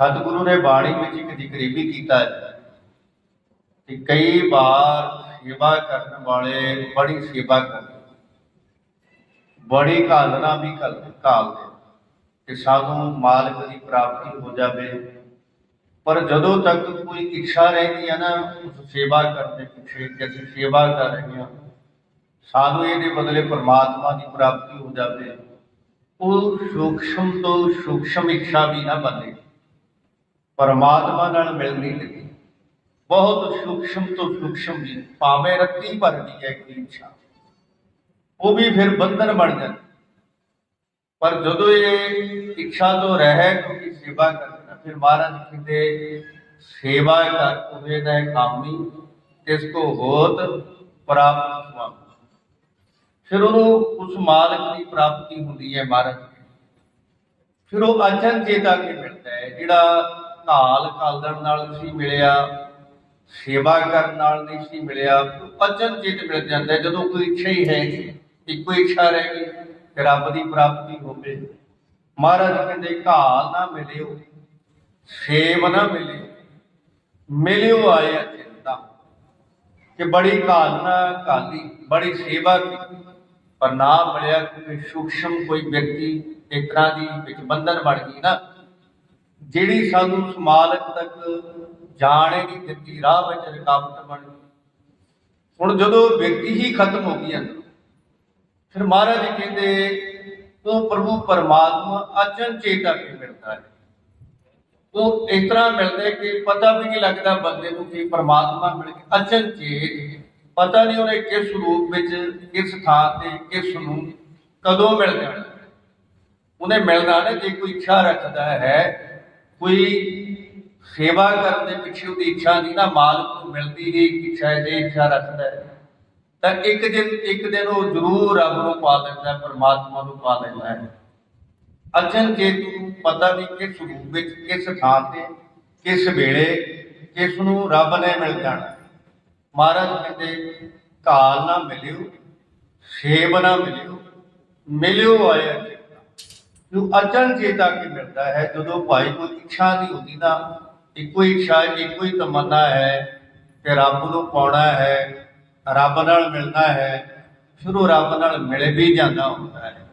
ਸਤਿਗੁਰੂ ਨੇ ਬਾਣੀ ਵਿੱਚ ਇੱਕ ਜ਼ਿਕਰ ਵੀ ਕੀਤਾ ਹੈ ਕਿ ਕਈ ਵਾਰ ਸੇਵਾ ਕਰਨ ਵਾਲੇ ਬੜੀ ਸੇਵਾ ਕਰਦੇ ਬੜੀ ਘਾਲਣਾ ਵੀ ਘਾਲ- ਘਾਲਦੇ ਕਿ ਸਾਨੂੰ ਮਾਲਕ ਦੀ ਪ੍ਰਾਪਤੀ ਹੋ ਜਾਵੇ। ਪਰ ਜਦੋਂ ਤੱਕ ਕੋਈ ਇੱਛਾ ਰਹਿੰਦੀ ਹੈ ਨਾ ਉਸ ਸੇਵਾ ਕਰਨ ਦੇ ਪਿੱਛੇ ਕਿ ਅਸੀਂ ਸੇਵਾ ਕਰ ਰਹੇ ਹਾਂ, ਸਾਨੂੰ ਇਹਦੇ ਬਦਲੇ ਪਰਮਾਤਮਾ ਦੀ ਪ੍ਰਾਪਤੀ ਹੋ ਜਾਵੇ। ਉਹ ਸੂਖਸ਼ਮ ਤੋਂ ਸੂਖਸ਼ਮ ਇੱਛਾ ਵੀ ਨਾ ਬਣੇ। ਪਰਮਾਤਮਾ ਨਾਲ ਮਿਲਦੀ ਲੱਗੀ ਬਹੁਤ ਸੂਖਸ਼ਮ ਤੋਂ ਸੂਖਸ਼ਮ ਵੀ ਭਾਵੇਂ ਰੱਤੀ ਭਰਦੀ ਹੈ ਕੋਈ ਇੱਛਾ ਉਹ ਵੀ ਫਿਰ ਬੰਧਨ ਬਣ ਜਾਂਦੀ। ਪਰ ਜਦੋਂ ਇਹ ਇੱਛਾ ਤੋਂ ਰਹਿ ਕਿਉਂਕਿ ਸੇਵਾ ਕਰਨਾ ਫਿਰ ਮਹਾਰਾਜ ਕਹਿੰਦੇ, ਸੇਵਾ ਕਰ ਉਵੇਂ ਦਾ ਕਾਮੀ ਤਿਸ ਕੋ ਹੋਤ ਪ੍ਰਾਪਤ ਸੁਆਮੀ ਫਿਰ ਉਹਨੂੰ ਉਸ ਮਾਲਕ ਦੀ ਪ੍ਰਾਪਤੀ ਹੁੰਦੀ ਹੈ ਮਹਾਰਾਜ ਫਿਰ ਉਹ ਅਚਨ ਚੇਤਾ ਕੇ ਮਿਲਦਾ ਹੈ, ਜਿਹੜਾ ਘਾਲ ਘਾਲਣ ਨਾਲ ਨਹੀਂ ਮਿਲਿਆ ਸੇਵਾ ਕਰਨ ਨਾਲ ਨਹੀਂ ਸੀ ਮਿਲਿਆ ਅਚਨ ਚੇਤ ਮਿਲ ਜਾਂਦਾ ਜਦੋਂ ਕੋਈ ਇੱਛਾ ਹੀ ਹੈ ਨਹੀਂ, ਇੱਕੋ ਇੱਛਾ ਰਹਿ ਗਈ ਕਿ ਰੱਬ ਦੀ ਪ੍ਰਾਪਤੀ ਹੋਵੇ। ਮਹਾਰਾਜ ਕਹਿੰਦੇ ਘਾਲ ਨਾ ਮਿਲਿਓ ਸੇਵ ਨਾ ਮਿਲੇ ਮਿਲਿਓ ਆਇਆ ਚਿੰਤਾ। ਕਿ ਬੜੀ ਘਾਲਨਾ ਕਾਲੀ ਬੜੀ ਸੇਵਾ ਕੀਤੀ ਪਰ ਨਾ ਮਿਲਿਆ ਕੋਈ ਸੂਖਸ਼ਮ ਕੋਈ ਵਿਅਕਤੀ ਇਸ ਤਰ੍ਹਾਂ ਦੀ ਵਿੱਚ ਬੰਧਨ ਬਣ ਗਈ ਨਾ। ਜਿਹੜੀ ਸਾਨੂੰ ਸਮਾਲਕ ਤੱਕ ਜਾਣੇ ਨਹੀਂ ਦਿੱਤੀ ਰਾਹ ਵਿੱਚ ਰੁਕਾਵਟ ਬਣ ਗਈ ਹੁਣ ਜਦੋਂ ਵਿਅਕਤੀ ਹੀ ਖਤਮ ਹੋ ਗਈ ਫਿਰ ਮਹਾਰਾਜ ਜੀ ਕਹਿੰਦੇ ਉਹ ਪ੍ਰਭੂ ਪਰਮਾਤਮਾ ਅਚਨ ਚੇਤਾ ਕੇ ਮਿਲਦਾ ਹੈ। ਉਹ ਇਸ ਤਰ੍ਹਾਂ ਮਿਲਦਾ ਕਿ ਪਤਾ ਵੀ ਨਹੀਂ ਲੱਗਦਾ ਬੰਦੇ ਨੂੰ ਕਿ ਪਰਮਾਤਮਾ ਮਿਲ ਕੇ ਅਚਨ ਚੇਤ ਪਤਾ ਨਹੀਂ ਉਹਨੇ ਕਿਸ ਰੂਪ ਵਿੱਚ, ਕਿਸ ਥਾਂ ਤੇ, ਕਿਸ ਨੂੰ ਕਦੋਂ ਮਿਲ ਜਾਣਾ ਉਹਨੇ ਮਿਲਣਾ ਨਾ ਜੇ ਕੋਈ ਇੱਛਾ ਰੱਖਦਾ ਹੈ ਕੋਈ ਸੇਵਾ ਕਰਨ ਦੇ ਪਿੱਛੇ ਉਹਦੀ ਇੱਛਾ ਨਹੀਂ ਨਾ ਮਾਲਕ ਨੂੰ ਮਿਲਦੀ ਨਹੀਂ ਇੱਛਾ ਹੈ ਜੇ ਇੱਛਾ ਰੱਖਦਾ ਤਾਂ ਇੱਕ ਦਿਨ ਇੱਕ ਦਿਨ ਉਹ ਜ਼ਰੂਰ ਰੱਬ ਨੂੰ ਪਾ ਲੈਂਦਾ ਪਰਮਾਤਮਾ ਨੂੰ ਪਾ ਲੈਂਦਾ ਹੈ। ਅਚਨ ਚੇਤੂ ਨੂੰ ਪਤਾ ਨਹੀਂ ਕਿਸ ਰੂਪ ਵਿੱਚ, ਕਿਸ ਥਾਂ ਤੇ, ਕਿਸ ਵੇਲੇ, ਕਿਸ ਨੂੰ ਰੱਬ ਨੇ ਮਿਲ ਜਾਣਾ। ਮਹਾਰਾਜ ਕਹਿੰਦੇ, ਕਾਲ ਨਾ ਮਿਲਿਓ ਸੇਬ ਨਾ ਮਿਲਿਓ ਮਿਲਿਓ ਆਇਆ ਚੇਤਾ ਜੋ ਅਚਨ ਚੇਤਾ ਕੇ ਮਿਲਦਾ ਹੈ? ਜਦੋਂ ਭਾਈ ਕੋਈ ਇੱਛਾ ਨਹੀਂ ਹੁੰਦੀ ਨਾ, ਇੱਕੋ ਹੀ ਇੱਛਾ, ਇੱਕੋ ਹੀ ਤਮੰਨਾ ਹੈ ਕਿ ਰੱਬ ਨੂੰ ਪਾਉਣਾ ਹੈ, ਰੱਬ ਨਾਲ ਮਿਲਣਾ ਹੈ, ਫਿਰ ਉਹ ਰੱਬ ਨਾਲ ਮਿਲ ਵੀ ਜਾਂਦਾ ਹੁੰਦਾ ਹੈ।